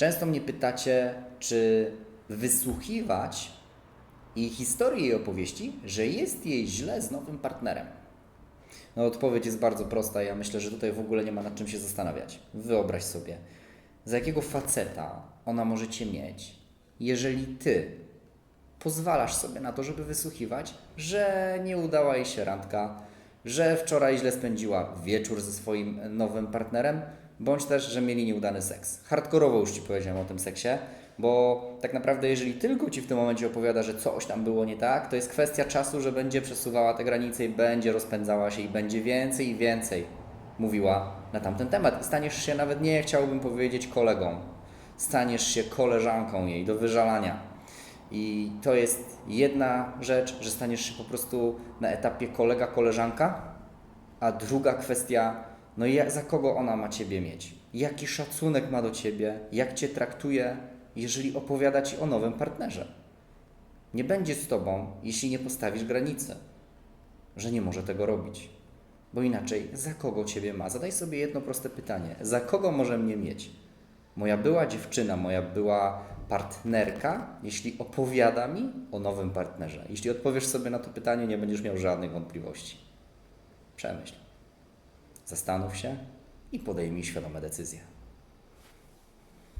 Często mnie pytacie, czy wysłuchiwać i historii jej opowieści, że jest jej źle z nowym partnerem. No odpowiedź jest bardzo prosta. Ja myślę, że tutaj w ogóle nie ma nad czym się zastanawiać. Wyobraź sobie, za jakiego faceta ona może cię mieć, jeżeli ty pozwalasz sobie na to, żeby wysłuchiwać, że nie udała jej się randka, że wczoraj źle spędziła wieczór ze swoim nowym partnerem, bądź też, że mieli nieudany seks. Hardkorowo już Ci powiedziałem o tym seksie, bo tak naprawdę jeżeli tylko Ci w tym momencie opowiada, że coś tam było nie tak, to jest kwestia czasu, że będzie przesuwała te granice i będzie rozpędzała się i będzie więcej i więcej mówiła na tamten temat. Staniesz się nawet nie chciałbym powiedzieć kolegą, staniesz się koleżanką jej do wyżalania. I to jest jedna rzecz, że staniesz się po prostu na etapie kolega, koleżanka, a druga kwestia, no i za kogo ona ma Ciebie mieć? Jaki szacunek ma do Ciebie? Jak Cię traktuje, jeżeli opowiada Ci o nowym partnerze? Nie będzie z Tobą, jeśli nie postawisz granicy, że nie może tego robić. Bo inaczej, za kogo Ciebie ma? Zadaj sobie jedno proste pytanie. Za kogo może mnie mieć? Moja była dziewczyna, moja była partnerka, jeśli opowiada mi o nowym partnerze. Jeśli odpowiesz sobie na to pytanie, nie będziesz miał żadnych wątpliwości. Przemyśl. Zastanów się i podejmij świadome decyzje.